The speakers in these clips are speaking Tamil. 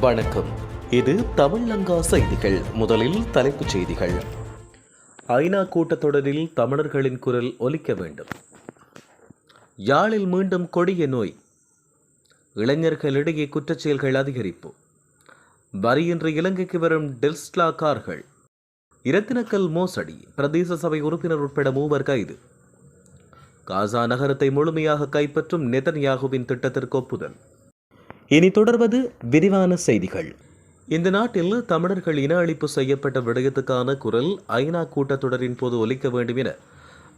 வணக்கம். இது தமிழங்கா செய்திகள். முதலில் தலைப்புச் செய்திகள். ஐநா கூட்டத்தொடரில் தமிழர்களின் குரல் ஒலிக்க வேண்டும். யாழில் மீண்டும் கொடிய நோய். இளைஞர்களிடையே குற்றச்செயல்கள் அதிகரிப்பு. வரியின்றி இலங்கைக்கு வரும் டெல்ஸ்லா கார்கள். இரத்தினக்கல் மோசடி. பிரதேச சபை உறுப்பினர் உட்பட மூவர் கைது. காசா நகரத்தை முழுமையாக கைப்பற்றும் நெதன்யாகுவின் திட்டத்திற்கு ஒப்புதல். இனி தொடர்வது விரிவான செய்திகள். இந்த நாட்டில் தமிழர்கள் இன அழிப்பு செய்யப்பட்ட விடயத்துக்கான குரல் ஐநா கூட்டத்தொடரின் போது ஒலிக்க வேண்டும் என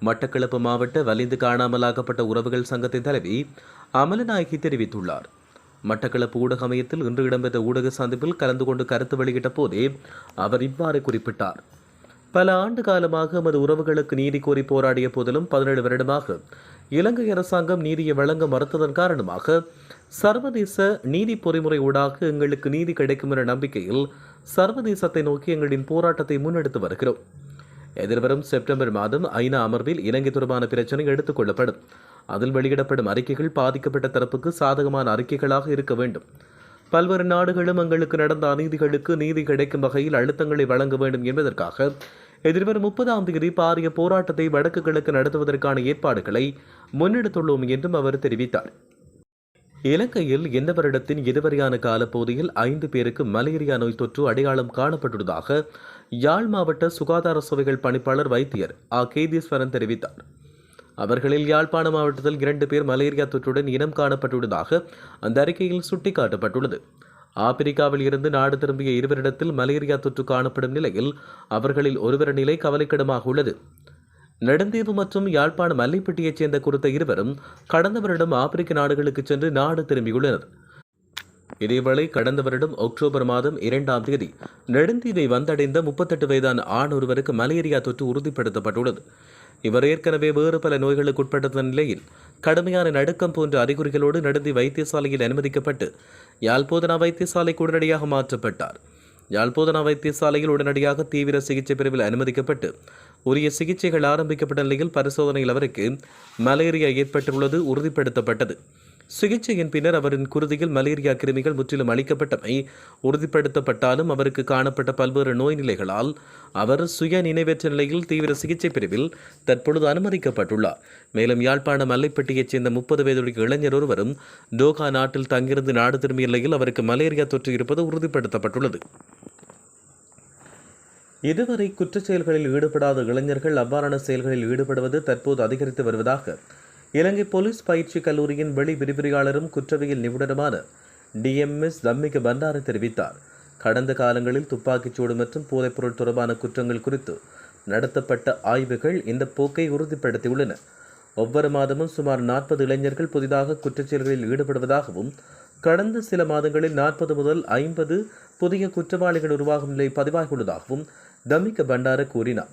மட்டக்களப்பு மாவட்ட வலிந்து காணாமலாக்கப்பட்ட உறவுகள் சங்கத்தின் தலைவி அமலநாயகி தெரிவித்துள்ளார். மட்டக்களப்பு ஊடக அமையத்தில் இன்று இடம்பெற்ற ஊடக சந்திப்பில் கலந்து கொண்டு கருத்து வெளியிட்ட போதே அவர் இவ்வாறு குறிப்பிட்டார். பல ஆண்டு காலமாக எமது உறவுகளுக்கு நீதி கோரி போராடிய போதிலும் பதினேழு வருடமாக இலங்கை அரசாங்கம் நீதியை வழங்க மறுத்ததன் காரணமாக சர்வதேச நீதி பொறிமுறை ஊடாக எங்களுக்கு நீதி கிடைக்கும் என்ற நம்பிக்கையில் சர்வதேசத்தை நோக்கி எங்களின் போராட்டத்தை முன்னெடுத்து வருகிறோம். எதிர்வரும் செப்டம்பர் மாதம் ஐநா அமர்வில் இலங்கை தொடர்பான பிரச்சனை எடுத்துக் கொள்ளப்படும். அதில் வெளியிடப்படும் அறிக்கைகள் பாதிக்கப்பட்ட தரப்புக்கு சாதகமான அறிக்கைகளாக இருக்க வேண்டும். பல்வேறு நாடுகளும் எங்களுக்கு நடந்த அநீதிகளுக்கு நீதி கிடைக்கும் வகையில் அழுத்தங்களை வழங்க வேண்டும் என்பதற்காக எதிர்வரும் முப்பதாம் தேதி பாரிய போராட்டத்தை வடக்கு கிழக்கு நடத்துவதற்கான ஏற்பாடுகளை முன்னெடுத்துள்ளோம் என்றும் அவர் தெரிவித்தார். இலங்கையில் இந்த வருடத்தின் இதுவரையான காலப்பகுதியில் ஐந்து பேருக்கு மலேரியா நோய் தொற்று அடையாளம் காணப்பட்டுள்ளதாக யாழ் மாவட்ட சுகாதார சபைகள் பணிப்பாளர் வைத்தியர் ஆ. கேதீஸ்வரன் தெரிவித்தார். அவர்களில் யாழ்ப்பாண மாவட்டத்தில் இரண்டு பேர் மலேரியா தொற்றுடன் இனம் காணப்பட்டுள்ளதாக அந்த அறிக்கையில் சுட்டிக்காட்டப்பட்டுள்ளது. ஆப்பிரிக்காவில் இருந்து நாடு திரும்பிய இருவரிடத்தில் மலேரியா தொற்று காணப்படும் நிலையில் அவர்களில் ஒருவர் நிலை கவலைக்கிடமாக உள்ளது. நெடுந்தீவு மற்றும் யாழ்ப்பாணம் மல்லிப்பட்டியைச் சேர்ந்த குறித்த இருவரும் கடந்த வருடம் ஆப்பிரிக்க நாடுகளுக்கு சென்று நாடு திரும்பியுள்ளனர். இதேவேளை கடந்த வருடம் அக்டோபர் மாதம் இரண்டாம் தேதி நெடுந்தீவை வந்தடைந்த முப்பத்தெட்டு வயதான ஆண் ஒருவருக்கு மலேரியா தொற்று உறுதிப்படுத்தப்பட்டுள்ளது. இவர் ஏற்கனவே வேறு பல நோய்களுக்கு உட்பட்ட நிலையில் கடுமையான நடுக்கம் போன்ற அறிகுறிகளோடு நடுந்தி வைத்தியசாலையில் அனுமதிக்கப்பட்டு யாழ்போதனா வைத்தியசாலைக்கு உடனடியாக மாற்றப்பட்டார். யாழ்போதனா வைத்தியசாலையில் உடனடியாக தீவிர சிகிச்சை பிரிவில் அனுமதிக்கப்பட்டு உரிய சிகிச்சைகள் ஆரம்பிக்கப்பட்ட நிலையில் பரிசோதனையில் அவருக்கு மலேரியா ஏற்பட்டுள்ளது உறுதிப்படுத்தப்பட்டது. சிகிச்சையின் பின்னர் அவரின் குருதியில் மலேரியா கிருமிகள் முற்றிலும் அளிக்கப்பட்டமை உறுதிப்படுத்தப்பட்டாலும் அவருக்கு காணப்பட்ட பல்வேறு நோய் நிலைகளால் அவர் சுய நினைவேற்ற நிலையில் தீவிர சிகிச்சை பிரிவில் தற்பொழுது அனுமதிக்கப்பட்டுள்ளார். மேலும் யாழ்ப்பாணம் மல்லைப்பட்டியைச் சேர்ந்த முப்பது வயதுடைய இளைஞர் ஒருவரும் டோகா நாட்டில் தங்கியிருந்து நாடு திரும்பிய நிலையில் அவருக்கு மலேரியா தொற்று இருப்பது உறுதிப்படுத்தப்பட்டுள்ளது. இதுவரை குற்றச் செயல்களில் ஈடுபடாத இளைஞர்கள் அவ்வாறான செயல்களில் ஈடுபடுவது தற்போது அதிகரித்து வருவதாக இலங்கை போலீஸ் பயிற்சி கல்லூரியின் வெளி விரிவுரையாளரும் குற்றவியல் நிபுணருமான டிஎம்எஸ் தம்மிக பண்டார தெரிவித்தார். கடந்த காலங்களில் துப்பாக்கிச்சூடு மற்றும் போதைப்பொருள் தொடர்பான குற்றங்கள் குறித்து நடத்தப்பட்ட ஆய்வுகள் இந்த போக்கை உறுதிப்படுத்தியுள்ளன. ஒவ்வொரு மாதமும் சுமார் நாற்பது இளைஞர்கள் புதிதாக குற்றச்செயல்களில் ஈடுபடுவதாகவும் கடந்த சில மாதங்களில் நாற்பது முதல் ஐம்பது புதிய குற்றவாளிகள் உருவாகும் நிலை பதிவாகியுள்ளதாகவும் தம்மிக பண்டார கூறினார்.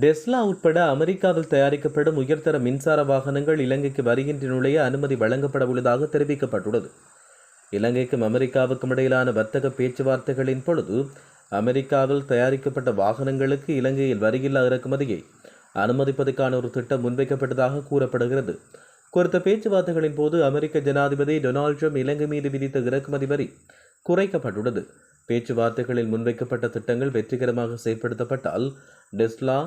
டெஸ்லா உட்பட அமெரிக்காவில் தயாரிக்கப்படும் உயர்தர மின்சார வாகனங்கள் இலங்கைக்கு வருகின்ற நுழைய அனுமதி வழங்கப்பட உள்ளதாக தெரிவிக்கப்பட்டுள்ளது. இலங்கைக்கும் அமெரிக்காவுக்கும் இடையிலான வர்த்தக பேச்சுவார்த்தைகளின் பொழுது அமெரிக்காவில் தயாரிக்கப்பட்ட வாகனங்களுக்கு இலங்கையில் வரியில்லா இறக்குமதியை அனுமதிப்பதற்கான ஒரு திட்டம் முன்வைக்கப்பட்டதாக கூறப்படுகிறது. குறித்த பேச்சுவார்த்தைகளின் போது அமெரிக்க ஜனாதிபதி டொனால்ட் ட்ரம்ப் இலங்கை மீது விதித்த இறக்குமதி வரி குறைக்கப்பட்டுள்ளது. பேச்சுவார்த்தைகளில் முன்வைக்கப்பட்ட திட்டங்கள் வெற்றிகரமாக செயல்படுத்தப்பட்டால் டெஸ்லா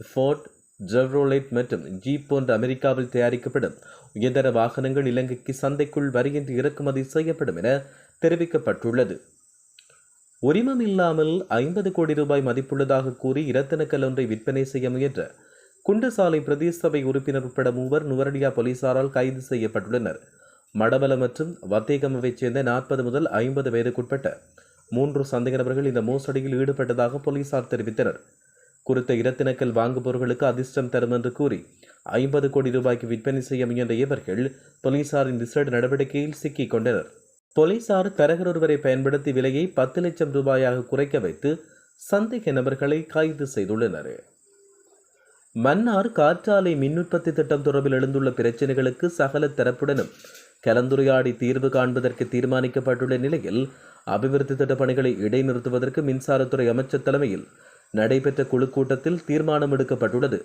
ஃபோர்ட் ஜெவ்ரோலைட் மற்றும் ஜீப் போன்ற அமெரிக்காவில் தயாரிக்கப்படும் உயர்தர வாகனங்கள் இலங்கைக்கு சந்தைக்குள் வருகின்ற இறக்குமதி செய்யப்படும் என தெரிவிக்கப்பட்டுள்ளது. உரிமம் இல்லாமல் ஐம்பது கோடி ரூபாய் மதிப்புள்ளதாக கூறி இரத்தினக்கல் ஒன்றை விற்பனை செய்ய முயன்ற குண்டுசாலை பிரதேச சபை உறுப்பினர் உட்பட மூவர் நுவரடியா போலீசாரால் கைது செய்யப்பட்டுள்ளனர். மடபல மற்றும் வத்தேகமவைச் சேர்ந்த நாற்பது முதல் ஐம்பது வயதுக்குட்பட்ட மூன்று சந்தேக நபர்கள் இந்த மோசடியில் ஈடுபட்டதாக போலீசார் தெரிவித்தனர். குறித்த இரத்தினக்கல் வாங்குபவர்களுக்கு அதிர்ஷ்டம் தரும் என்று கூறி ஐம்பது கோடி ரூபாய்க்கு விற்பனை செய்ய முயன்ற இவர்கள் போலீசாரின் விசேட நடவடிக்கையில் சிக்கிக் கொண்டனர். போலீசார் தரகர் ஒருவரை பயன்படுத்தி விலையை பத்து லட்சம் ரூபாயாக குறைக்க வைத்து சந்தேக நபர்களை கைது செய்துள்ளனர். மன்னார் காற்றாலை மின் உற்பத்தி திட்டம் தொடர்பில் எழுந்துள்ள பிரச்சினைகளுக்கு சகல தரப்புடனும் கலந்துரையாடி தீர்வு காண்பதற்கு தீர்மானிக்கப்பட்டுள்ள நிலையில் அபிவிருத்தி திட்ட பணிகளை இடைநிறுத்துவதற்கு மின்சாரத்துறை அமைச்சர் தலைமையில் நடைபெற்ற குழு கூட்டத்தில் தீர்மானம் எடுக்கப்பட்டுள்ளது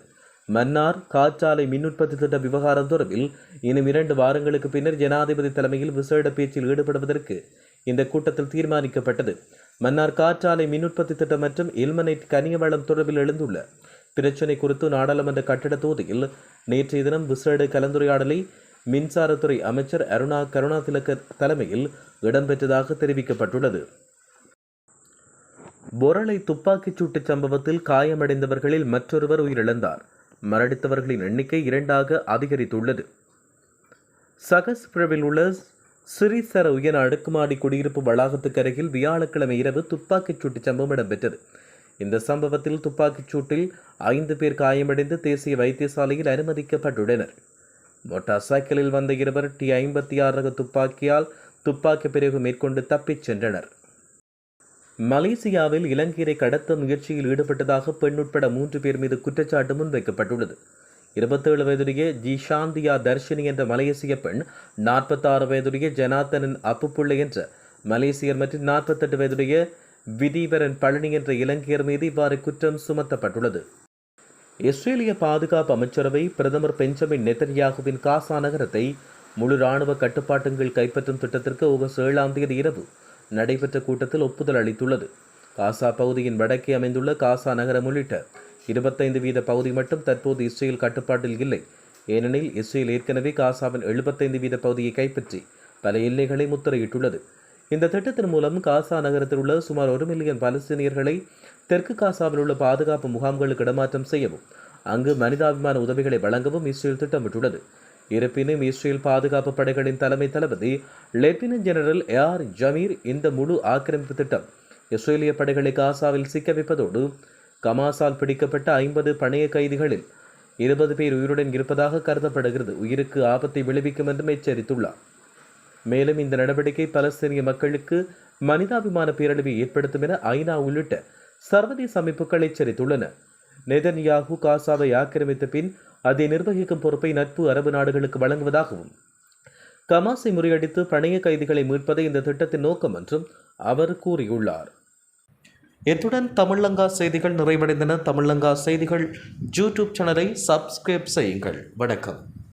மன்னார் காற்றாலை மின் உற்பத்தி திட்ட விவகாரம் தொடர்பில் இன்னும் இரண்டு வாரங்களுக்கு பின்னர் ஜனாதிபதி தலைமையில் விசேட பேச்சில் ஈடுபடுவதற்கு இந்த கூட்டத்தில் தீர்மானிக்கப்பட்டது. மன்னார் காற்றாலை மின் உற்பத்தி திட்டம் மற்றும் எல்மனைட் கனியவளம் தொடர்பில் எழுந்துள்ள பிரச்சினை குறித்து நாடாளுமன்ற கட்டிட தொகுதியில் நேற்றைய தினம் விசேட கலந்துரையாடலை மின்சாரத்துறை அமைச்சர் அருணா கருணாதிலக தலைமையில் இடம்பெற்றதாக தெரிவிக்கப்பட்டுள்ளது. பொரளை துப்பாக்கிச் சூட்டுச் சம்பவத்தில் காயமடைந்தவர்களில் மற்றொருவர் உயிரிழந்தார். மரணித்தவர்களின் எண்ணிக்கை இரண்டாக அதிகரித்துள்ளது. சகஸ்பிரவில் உள்ள சிறிசர உயர் அடுக்குமாடி குடியிருப்பு வளாகத்துக்கு அருகில் வியாழக்கிழமை இரவு துப்பாக்கிச் சூட்டுச் சம்பவம் இடம்பெற்றது. இந்த சம்பவத்தில் துப்பாக்கிச் சூட்டில் ஐந்து பேர் காயமடைந்து தேசிய வைத்தியசாலையில் அனுமதிக்கப்பட்டுள்ளனர். மோட்டார் சைக்கிளில் வந்த இருவர் டி ஐம்பத்தி ஆறு ரக துப்பாக்கியால் துப்பாக்கி பிரிவு மேற்கொண்டு தப்பிச் சென்றனர். மலேசியாவில் இலங்கையரை கடத்த முயற்சியில் ஈடுபட்டதாக பெண் உட்பட மூன்று பேர் மீது குற்றச்சாட்டு முன்வைக்கப்பட்டுள்ளது. இருபத்தேழு வயதுடைய ஜி சாந்தியா தர்ஷினி என்ற மலேசிய பெண் நாற்பத்தாறு வயதுடைய ஜனார்த்தனன் அப்புப்புள்ளை என்ற மலேசியர் மற்றும் நாற்பத்தெட்டு வயதுடைய விதீவரன் பழனி என்ற இலங்கையர் மீது இவ்வாறு குற்றம் சுமத்தப்பட்டுள்ளது. இஸ்ரேலிய பாதுகாப்பு அமைச்சரவை பிரதமர் பெஞ்சமின் நெத்தன்யாகுவின் காசா நகரத்தை முழு இராணுவ கட்டுப்பாட்டுங்கள் கைப்பற்றும் திட்டத்திற்கு ஆகஸ்ட் ஏழாம் தேதி இரவு நடைபெற்ற கூட்டத்தில் ஒப்புதல் அளித்துள்ளது. காசா பகுதியின் வடக்கே அமைந்துள்ள காசா நகரம் உள்ளிட்ட இருபத்தைந்து வீத பகுதி மட்டும் தற்போது இஸ்ரேல் கட்டுப்பாட்டில் இல்லை. ஏனெனில் இஸ்ரேல் ஏற்கனவே காசாவின் எழுபத்தைந்து வீத பகுதியை கைப்பற்றி பல எல்லைகளை முத்திரையிட்டுள்ளது. இந்த திட்டத்தின் மூலம் காசா நகரத்தில் உள்ள சுமார் ஒரு மில்லியன் பலஸ்தீனியர்களை தெற்கு காசாவில் உள்ள பாதுகாப்பு முகாம்களுக்கு இடமாற்றம் செய்யவும் அங்கு மனிதாபிமான உதவிகளை வழங்கவும் இஸ்ரேல் திட்டமிட்டுள்ளது. இருப்பினும் இஸ்ரேல் பாதுகாப்பு படைகளின் தலைமை தளபதி லெப்டினன்ட் ஜெனரல் ஏஆர் ஜமீர் இந்த முழு ஆக்கிரமிப்பு திட்டம் இஸ்ரேலிய படைகளை காசாவில் சிக்க வைப்பதோடு கமாசால் பிடிக்கப்பட்ட ஐம்பது பணைய கைதிகளில் இருபது பேர் உயிருடன் இருப்பதாக கருதப்படுகிறது. உயிருக்கு ஆபத்தை விளைவிக்கும் என்றும் எச்சரித்துள்ளார். மேலும் இந்த நடவடிக்கை பலஸ்தீனிய மக்களுக்கு மனிதாபிமான பேரழிவை ஏற்படுத்தும் என ஐநா உள்ளிட்ட சர்வதேச அமைப்புகள் எச்சரித்துள்ளன. நெதன்யாகு காசாவை ஆக்கிரமித்த பின் அதை நிர்வகிக்கும் பொறுப்பை நட்பு அரபு நாடுகளுக்கு வழங்குவதாகவும் கமாசை முறியடித்து பணைய கைதிகளை மீட்பதே இந்த திட்டத்தின் நோக்கம் என்றும் அவர் கூறியுள்ளார். இத்துடன் தமிழங்கா செய்திகள் நிறைவடைந்தன. தமிழங்கா செய்திகள் யூடியூப் சேனலை சப்ஸ்கிரைப் செய்யுங்கள். வணக்கம்.